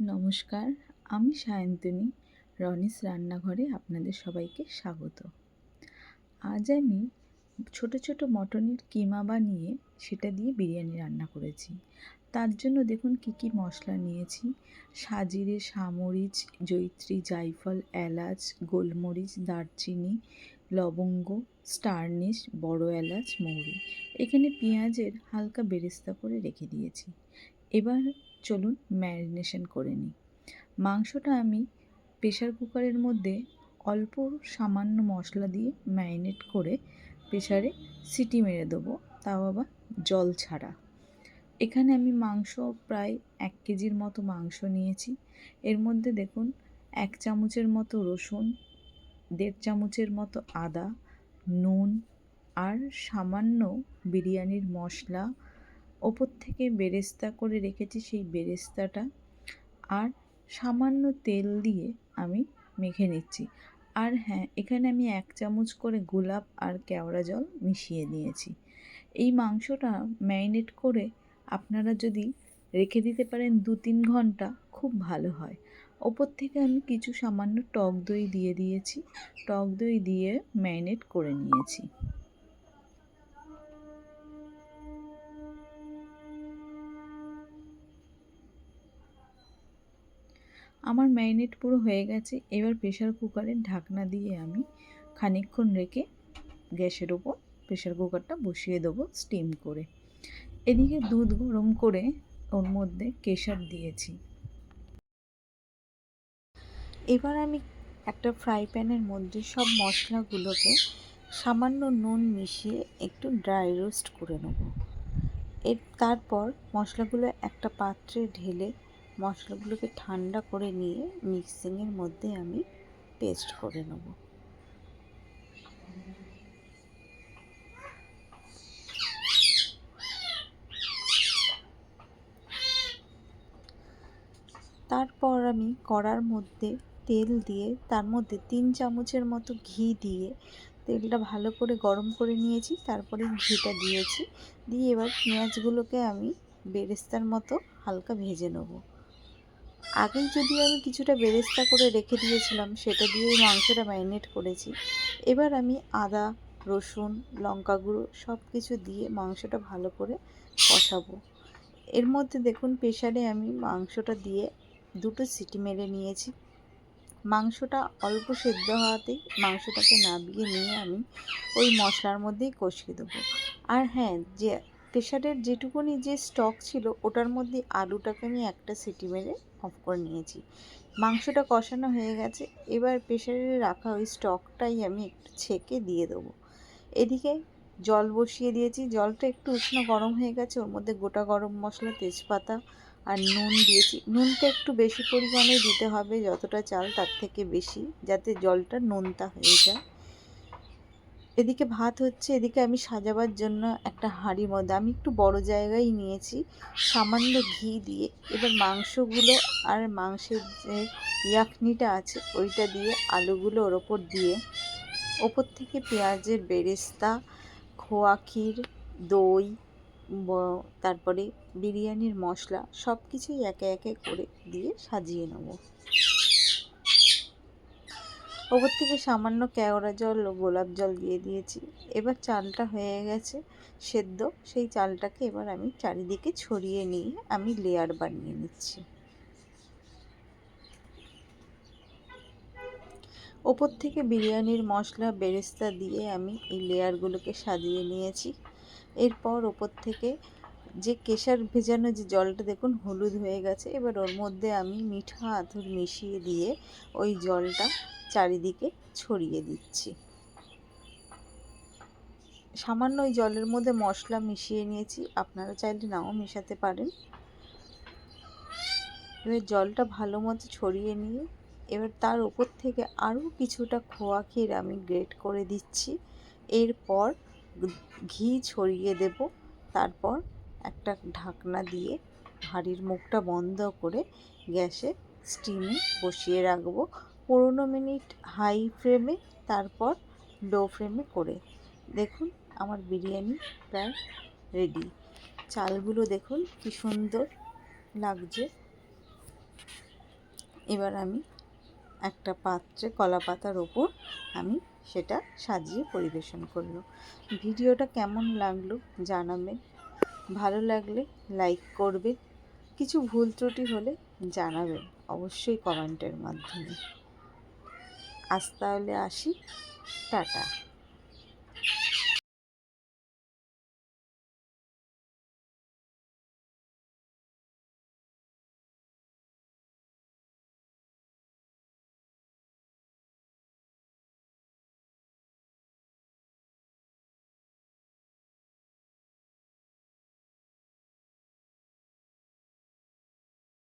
নমস্কার, আমি সায়ন্তনী, রনিস রান্নাঘরে আপনাদের সবাইকে স্বাগত। আজ আমি ছোট ছোট মটনের কিমা বানিয়ে সেটা দিয়ে বিরিয়ানি রান্না করেছি। তার জন্য দেখুন কি কি মশলা নিয়েছি। সাজিরে সামরিচ জৈত্রী, জায়ফল, এলাচ, গোলমরিচ, দারচিনি, লবঙ্গ, স্টারনিশ, বড় এলাচ, মৌরি। এখানে পেঁয়াজের হালকা বেরেস্তা করে রেখে দিয়েছি। এবার চলুন ম্যারিনেশন করে নিই। মাংসটা আমি প্রেশার কুকারের মধ্যে অল্প সামান্য মশলা দিয়ে ম্যারিনেট করে প্রেশারে সিটি মেরে দেবো, তাও আবার জল ছাড়া। এখানে আমি মাংস প্রায় এক কেজির মতো মাংস নিয়েছি। এর মধ্যে দেখুন, এক চামচের মতো রসুন, দেড় চামচের মতো আদা, নুন আর সামান্য বিরিয়ানির মশলা ওপর থেকে বেরেস্তা করে রেখেছি সেই বেরেস্তাটা। আর সামান্য তেল দিয়ে আমি মেখে নিচ্ছি। আর হ্যাঁ এখানে আমি এক চামচ করে গোলাপ আর কেওড়া জল মিশিয়ে নিয়েছি। এই মাংসটা ম্যারিনেট করে আপনারা যদি রেখে দিতে পারেন দু তিন ঘণ্টা, খুব ভালো হয়। ওপর থেকে আমি কিছু সামান্য টক দই দিয়ে দিয়েছি। টক দই দিয়ে ম্যারিনেট করে নিয়েছি। আমার ম্যারিনেট পুরো হয়ে গেছে, এবার প্রেশার কুকারের ঢাকনা দিয়ে আমি খানিকক্ষণ রেখে গ্যাসের ওপর প্রেশার কুকারটা বসিয়ে দেবো স্টিম করে। এদিকে দুধ গরম করে ওর মধ্যে কেশর দিয়েছি। এবার আমি একটা ফ্রাই প্যানের মধ্যে সব মশলাগুলোকে সামান্য নুন মিশিয়ে একটু ড্রাই রোস্ট করে নেব। এর তারপর মশলাগুলো একটা পাত্রে ঢেলে মশলাগুলোকে ঠান্ডা করে নিয়ে মিক্সিংয়ের মধ্যে আমি পেস্ট করে নেব। তারপর আমি কড়ার মধ্যে তেল দিয়ে, তার মধ্যে তিন চামচের মতো ঘি দিয়ে তেলটা ভালো করে গরম করে নিয়েছি, তারপরে ঘিটা দিয়েছি। দিয়ে এবার পেঁয়াজগুলোকে আমি বেরেস্তার মতো হালকা ভেজে নেব। আগেই যদি আমি কিছুটা বেরেস্তা করে রেখে দিয়েছিলাম, সেটা দিয়েই মাংসটা ম্যারিনেট করেছি। এবার আমি আদা, রসুন, লঙ্কা গুঁড়ো সব কিছু দিয়ে মাংসটা ভালো করে কষাবো। এর মধ্যে দেখুন প্রেশারে আমি মাংসটা দিয়ে দুটো সিটি মেরে নিয়েছি। মাংসটা অল্প সেদ্ধ হওয়াতেই মাংসটাকে নাবিয়ে নিয়ে আমি ওই মশলার মধ্যেই কষিয়ে দেবো। আর হ্যাঁ যে প্রেশারের যেটুকুনি যে স্টক ছিল, ওটার মধ্যে আলুটাকে আমি একটা সিটি মেরে অফ করে নিয়েছি। মাংসটা কষানো হয়ে গেছে, এবার প্রেশারে রাখা ওই স্টকটাই আমি একটু ছেঁকে দিয়ে দেবো। এদিকে জল বসিয়ে দিয়েছি, জলটা একটু উষ্ণ গরম হয়ে গেছে, ওর মধ্যে গোটা গরম মশলা, তেজপাতা আর নুন দিয়েছি। নুনটা একটু বেশি পরিমাণে দিতে হবে, যতটা চাল তার থেকে বেশি, যাতে জলটা নোনতা হয়ে যায়। এদিকে ভাত হচ্ছে, এদিকে আমি সাজাবার জন্য একটা হাঁড়ির মধ্যে আমি একটু বড় জায়গায় নিয়েছি, সামান্য ঘি দিয়ে। এবার মাংসগুলো আর মাংসের যে ইয়াকনিটা আছে, ওইটা দিয়ে আলুগুলো ওর ওপর দিয়ে। ওপর থেকে পেঁয়াজের বেরেস্তা, খোয়া ক্ষীর, দই তারপরে বিরিয়ানির মশলা সব কিছুই একে একে করে দিয়ে সাজিয়ে নেব। ওপর থেকে সামান্য কেওড়া জল ও গোলাপ জল দিয়ে দিয়েছি। এবার চালটা হয়ে গেছে সেদ্ধ। সেই চালটাকে এবার আমি চারিদিকে ছড়িয়ে নিয়ে আমি লেয়ার বানিয়ে নিচ্ছি। ওপর থেকে বিরিয়ানির মশলা, বেরেস্তা দিয়ে আমি এই লেয়ারগুলোকে সাজিয়ে নিয়েছি। এরপর ওপর থেকে যে কেশার ভেজানো যে জলটা, দেখুন, হলুদ হয়ে গেছে। এবার ওর মধ্যে আমি মিঠা আতর মিশিয়ে দিয়ে ওই জলটা চারিদিকে ছড়িয়ে দিচ্ছি। সামান্য ওই জলের মধ্যে মশলা মিশিয়ে নিয়েছি। আপনারা চাইলে নাও মেশাতে পারেন। এবার জলটা ভালো মতো ছড়িয়ে নিয়ে এবার তার উপর থেকে আরও কিছুটা খোয়া ক্ষীর আমি গ্রেট করে দিচ্ছি। এরপর ঘি ছড়িয়ে দেব। তারপর একটা ঢাকনা দিয়ে হাঁড়ির মুখটা বন্ধ করে গ্যাসে স্টিমে বসিয়ে রাখব। পনেরো মিনিট হাই ফ্লেমে তারপর লো ফ্লেমে করে। দেখুন, আমার বিরিয়ানি প্রায় রেডি চালগুলো দেখুন, কি সুন্দর লাগছে। এবার আমি একটা পাত্রে কলা পাতার ওপর আমি সেটা সাজিয়ে পরিবেশন করল ভিডিওটা কেমন লাগল জানাবেন। ভালো লাগলে লাইক করবে কিছু ভুল ত্রুটি হলে জানাবেন, অবশ্যই কমেন্টের মাধ্যমে। আজ তাহলে আসি টাটা।